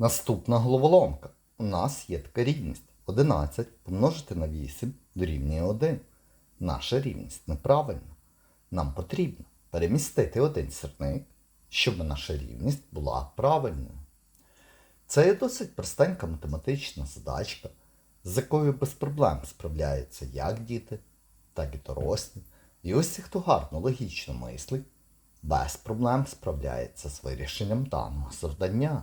Наступна головоломка. У нас є така рівність. 11 помножити на 8 дорівнює 1. Наша рівність неправильна. Нам потрібно перемістити один сірник, щоб наша рівність була правильною. Це є досить простенька математична задачка, з якою без проблем справляються як діти, так і дорослі. І ось ті, хто гарно логічно мислить, без проблем справляється з вирішенням даного завдання.